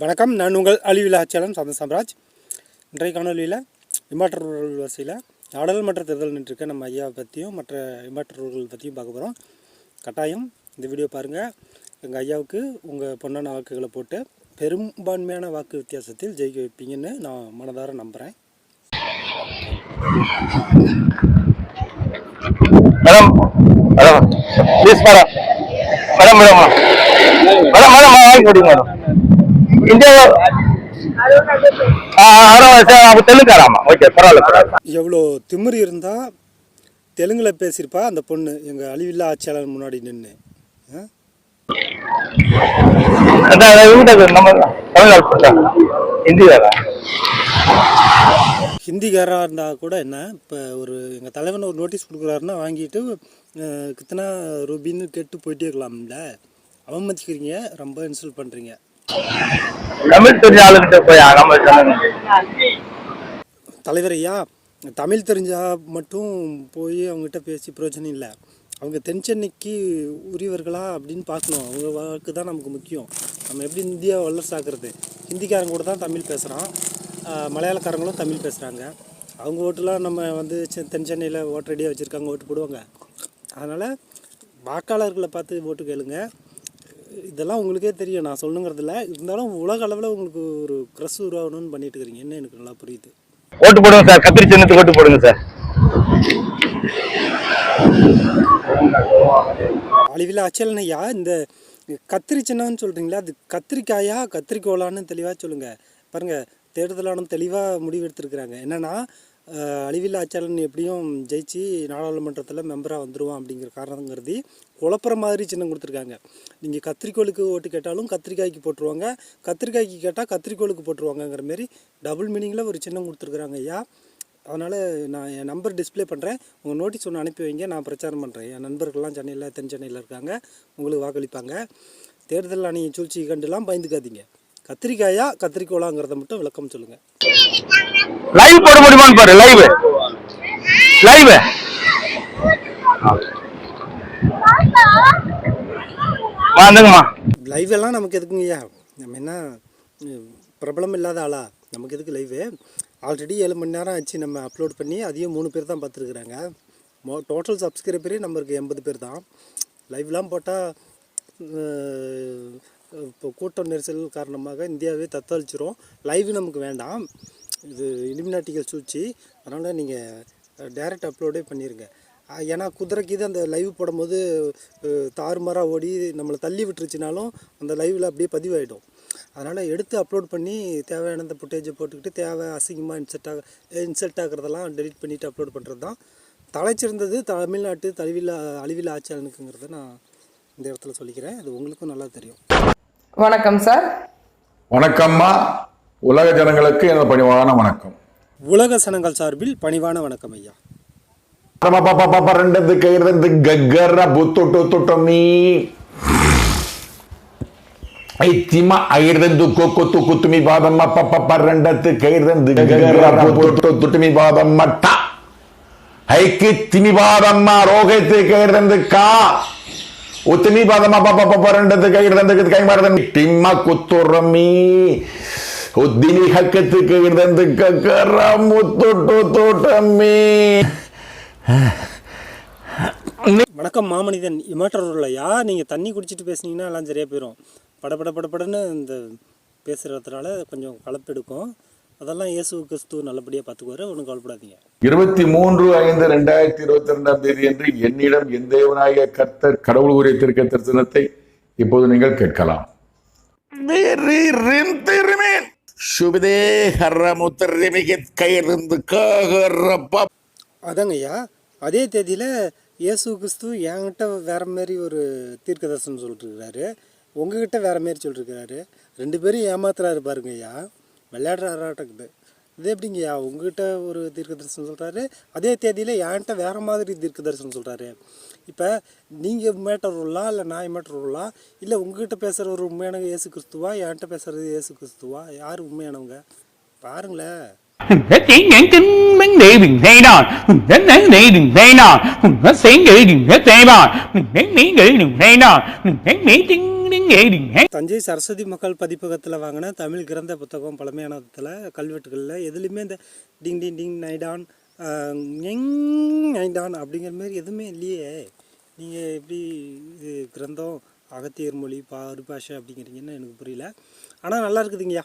வணக்கம். நான் உங்கள் அழிவில்லா ஆட்சியாளன் சந்த சாம்ராஜ். இன்றைய காணொலியில் இமாற்றர்கள் வரிசையில் நாடாளுமன்ற தேர்தல் நின்றுருக்க. நம்ம ஐயாவை பற்றியும் மற்ற இமாற்றர்கள் பற்றியும் பார்க்க போகிறோம் கட்டாயம் இந்த வீடியோ பாருங்கள் எங்கள் ஐயாவுக்கு உங்கள் பொன்னான வாக்குகளை போட்டு பெரும்பான்மையான வாக்கு வித்தியாசத்தில் ஜெயிக்க வைப்பீங்கன்னு நான் மனதார நம்புகிறேன் madam madam please madam madam madam madam madam வாங்கி கொடுங்க மேடம் இந்தியா அப்போ தெலுங்காராமா ஓகே பரவாயில்ல பரவாயில்ல. எவ்வளோ திமிரு இருந்தால் தெலுங்கில் பேசியிருப்பா அந்த பொண்ணு. எங்கள் அழிவில்லா ஆட்சியாளர் முன்னாடி நின்று நம்ம தமிழ்நாடு வேற ஹிந்திக்காராக இருந்தால் கூட என்ன இப்போ ஒரு எங்கள் தலைவன் ஒரு நோட்டீஸ் கொடுக்குறாருன்னா வாங்கிட்டு கித்தனா ரூபின்னு கேட்டு போயிட்டே இருக்கலாம்ல. அவமதிக்கிறீங்க ரொம்ப இன்சல்ட் பண்ணுறீங்க தமிழ் தெரிஞ்ச ஆளுகிட்ட போய் தலைவர் ஐயா தமிழ் தெரிஞ்சா மட்டும் போய் அவங்ககிட்ட பேசி பிரயோஜனம் இல்லை. அவங்க தென் சென்னைக்கு உரியவர்களா அப்படின்னு பார்க்கணும். அவங்க வாக்கு தான் நமக்கு முக்கியம். நம்ம எப்படி இந்தியா வல்லரசாக்குறது ஹிந்திக்காரங்க கூட தான் தமிழ் பேசுகிறான் மலையாளக்காரங்களும் தமிழ் பேசுகிறாங்க அவங்க ஓட்டுலாம் நம்ம வந்து தென் சென்னையில் ஓட்டு ரெடியாக வச்சுருக்காங்க ஓட்டு போடுவாங்க. அதனால் வாக்காளர்களை பார்த்து ஓட்டு கேளுங்க. இதெல்லாம் உங்களுக்கே தெரியும். நான் சொல்லுங்கிறதில்ல இருந்தாலும் உலக அளவில் உங்களுக்கு ஒரு க்ரஸ் உருவாகணும்னு பண்ணிட்டு இருக்கிறீங்க என்ன எனக்கு நல்லா புரியுது. ஓட்டு போடுங்க சார். கத்திரி சின்னத்துக்கு ஓட்டு போடுங்க சார். அழிவில் அச்சலன் ஐயா இந்த கத்திரி சின்னம்னு சொல்கிறீங்களா அது கத்திரிக்காயா கத்திரிக்கோலான்னு தெளிவாக சொல்லுங்கள் பாருங்கள் தேர்தல் ஆணையம் தெளிவாக முடிவெடுத்திருக்கிறாங்க. என்னென்னா அழிவில் அச்சலன் எப்படியும் ஜெயிச்சு நாடாளுமன்றத்தில் மெம்பராக வந்துடுவான் அப்படிங்கிற காரணங்கிறது குழப்புற மாதிரி சின்னம் கொடுத்துருக்காங்க. நீங்கள் கத்திரிக்கோளுக்கு ஓட்டு கேட்டாலும் கத்திரிக்காய்க்கு போட்டுருவாங்க. கத்திரிக்காய்க்கு கேட்டால் கத்திரிக்கோளுக்கு போட்டுருவாங்கங்கிற மாரி டபுள் மீனிங்கில் ஒரு சின்னம் கொடுத்துருக்குறாங்க ஐயா. அதனால் நான் என் நம்பர் டிஸ்பிளே பண்ணுறேன் உங்கள் நோட்டீஸ் ஒன்று அனுப்பி வைங்க. நான் பிரச்சாரம் பண்ணுறேன் என் நண்பர்கள்லாம் சென்னையில் தென் சென்னையில் இருக்காங்க. உங்களுக்கு வாக்களிப்பாங்க. தேர்தல் அணியை சூழ்ச்சி கண்டுலாம் பயந்துக்காதீங்க. கத்திரிக்காயா கத்திரிக்கோலாங்கிறத மட்டும் விளக்கம் சொல்லுங்கள் லைவ் போட முடியுமான்னு பாரு லைவ் லைவ் வந்துங்கம்மா லைவ் எல்லாம் நமக்கு எதுக்குங்கய்யா நம்ம என்ன பிரபலம் இல்லாத ஆளா? நமக்கு எதுக்கு லைவு ஆல்ரெடி ஏழு மணி நேரம் ஆச்சு நம்ம அப்லோட் பண்ணி அதையும் மூணு பேர் தான் பார்த்துருக்குறாங்க. மோ டோட்டல் சப்ஸ்கிரைபரே நம்மளுக்கு எண்பது பேர் தான். லைவ்லாம் போட்டால் கூட்ட நெரிசல் காரணமாக இந்தியாவே தத்தளிச்சிரும். லைவ் நமக்கு வேண்டாம். இது இலிமினாட்டிகள் சூழ்ச்சி. அதனால் நீங்கள் டைரக்ட் அப்லோடே பண்ணிடுங்க ஏன்னா குதிரைக்கு இது அந்த லைவ் போடும்போது தாறுமாறாக ஓடி நம்மளை தள்ளி விட்டுருச்சுனாலும் அந்த லைவில் அப்படியே பதிவாயிடும். அதனால் எடுத்து அப்லோட் பண்ணி தேவையான அந்த ஃபுட்டேஜை போட்டுக்கிட்டு தேவை அசிங்கமாக இன்செர்ட் ஆக இன்சல்ட் ஆகிறதெல்லாம் டெலிட் பண்ணிவிட்டு அப்லோட் பண்ணுறது தான் தலைச்சிருந்தது தமிழ்நாட்டு தழுவில அழிவில் ஆட்சியாளனுக்குங்கிறத நான் இந்த இடத்துல சொல்லிக்கிறேன். அது உங்களுக்கும் நல்லா தெரியும். வணக்கம் சார் வணக்கம்மா. உலக ஜனங்களுக்கு எனது பணிவான வணக்கம். உலக சனங்கள் சார்பில் பணிவான வணக்கம் ஐயா. பன்னெண்டுக்கு இருந்து கக்கர புத்துட்டு துட்டமி ஐத்திமா ஐர்தந்து கொக்கு துக்கு துமி பாதம் பப்ப பன்னெண்டத்து கைர்தந்து கக்கர புத்துட்டு துட்டுமி பாதம் மட்டா ஐக்கு திமி பாதம்மா ரோகத்து கைர்தந்து கா. ஒத்திமி பாதமா பாப்பா பாப்பா ரெண்டு கை இடதுக்கு கை மாறுதன் டிம்மா குத்துரமி ஒத்தினி ஹக்கத்துக்கு இடதுக்கு கரமு தொட்டு தோட்டமே. வணக்கம் மாமனிதன். இமேட்டரூரில் யார்? நீங்கள் தண்ணி குடிச்சிட்டு பேசுனீங்கன்னா எல்லாம் சரியாக போயிடும் படப்பட படப்படன்னு இந்த பேசுகிறதுனால கொஞ்சம் கலப்பெடுக்கும் அதெல்லாம் இயேசு கிறிஸ்துவ நல்லபடியாக பார்த்துக்குவார். ஒன்றும் கவலைப்படாதீங்க. இருபத்தி மூன்று ஐந்து ரெண்டாயிரத்தி இருபத்தி ரெண்டாம் தேதி என்று என்னிடம் என் தேவனாய கர்த்தர் கடவுள் உரிய திருக்க தரிசனத்தை இப்போது நீங்கள் கேட்கலாம். அதாங்கய்யா அதே தேதியில் இயேசு கிறிஸ்து என்கிட்ட வேற மாதிரி ஒரு தீர்க்க தரிசனம் சொல்லிட்டுருக்கிறாரு. உங்ககிட்ட வேற மாதிரி சொல்லிட்டுருக்கிறாரு ரெண்டு பேரும் ஏமாத்துறாரு பாருங்கய்யா. விளையாடுற ஆராட்டக்குது இது எப்படிங்கய்யா உங்ககிட்ட ஒரு தீர்க்க தரிசனம் சொல்கிறாரு அதே தேதியில் என்கிட்ட வேறு மாதிரி தீர்க்க தரிசனம் சொல்கிறாரு இப்போ நீங்கள் மேட்டர் உள்ளா இல்லை நான் மேட்டர் உள்ளா இல்லை உங்ககிட்ட பேசுகிற ஒரு உண்மையான இயேசு கிறிஸ்துவா? என்கிட்ட பேசுகிறது இயேசு கிறிஸ்துவா? யார் உண்மையானவங்க? பாருங்களேன் தஞ்சை சரஸ்வதி மக்கள் பதிப்பகத்தில் வாங்கின தமிழ் கிரந்த புத்தகம் பழமையானத்தில் கல்வெட்டுகளில் எதுலேயுமே இந்த டிங் டிங் டிங் நைடான் ஆஹ், நைடான் அப்படிங்கிற மாதிரி எதுவுமே இல்லையே. நீங்கள் எப்படி இது கிரந்தம் அகத்தியர் மொழி பாஷை அப்படிங்கிறீங்கன்னு எனக்கு புரியல. ஆனால் நல்லா இருக்குதுங்கய்யா.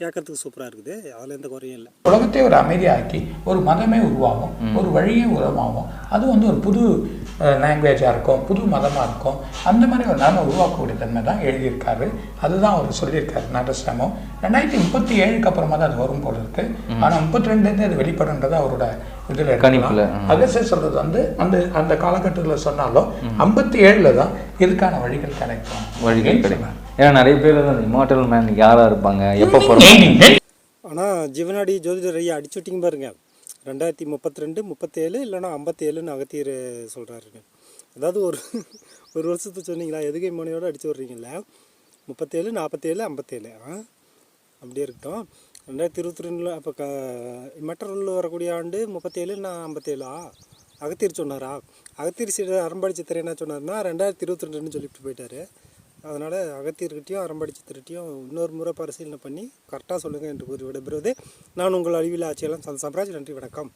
கேட்கறதுக்கு சூப்பராக இருக்குது. அதில் எந்த குறையும் இல்லை. உலகத்தை ஒரு அமைதியாக்கி ஒரு மதமே உருவாகும் ஒரு வழியே உருவாகும் அது வந்து ஒரு புது லாங்குவேஜாக இருக்கும் புது மதமாக இருக்கும். அந்த மாதிரி ஒரு நிலைமை உருவாக்கக்கூடிய தன்மை தான் எழுதியிருக்காரு. அதுதான் அவர் சொல்லியிருக்காரு நரசிரமம் ரெண்டாயிரத்தி முப்பத்தி ஏழுக்கு அப்புறமா தான் அது வரும் போல இருக்கு. ஆனால் முப்பத்தி ரெண்டுலேருந்து அது வெளிப்படுன்றது அவரோட இதில் கணிப்புல, ம். அகசியர் சொல்றது வந்து அந்த அந்த காலகட்டத்தில் சொன்னாலும் ஐம்பத்தி ஏழில் தான் இதுக்கான வழிகள் கிடைக்கும். வழிகள் கிடைக்கும். ஏன்னா நிறைய பேர் வந்து அந்த இமார்டல் மேன் யாரா இருப்பாங்க? எப்போ பிறப்பாங்க? ஆனால் ஜீவனாடி ஜோதிடர் ஐயா அடிச்சு விட்டிங்க பாருங்க. ரெண்டாயிரத்தி முப்பத்தி ரெண்டு முப்பத்தேழு இல்லைன்னா ஐம்பத்தேழுன்னு அகத்தியர் சொல்கிறாருங்க அதாவது ஒரு ஒரு வருஷத்துக்கு சொன்னீங்களா எதுகை மணியோடு அடிச்சு விட்றீங்கள முப்பத்தேழு நாற்பத்தேழு ஐம்பத்தேழு. ஆ? அப்படியே இருக்கட்டும். ரெண்டாயிரத்தி இருபத்தி ரெண்டில் அப்போ க மற்றொரு வரக்கூடிய ஆண்டு முப்பத்தேழு நான் ஐம்பத்தேழா? அகத்தியர் சொன்னாரா? அகத்தியர் சீட அரம்பாடி சித்திரை என்ன சொன்னார்னா ரெண்டாயிரத்தி இருபத்தி ரெண்டுன்னு சொல்லிட்டு போயிட்டாரு. அதனால் அகத்தியர்கிட்டையும் அரம்பாடி சித்திரட்டையும் இன்னொரு முறை பரிசீலனை பண்ணி கரெக்டாக சொல்லுங்கள் என்று கூறி விடைபெறுவது. நான் உங்கள் அறிவியல் ஆட்சியெல்லாம் சந்த் சாம்ராஜ். நன்றி வணக்கம்.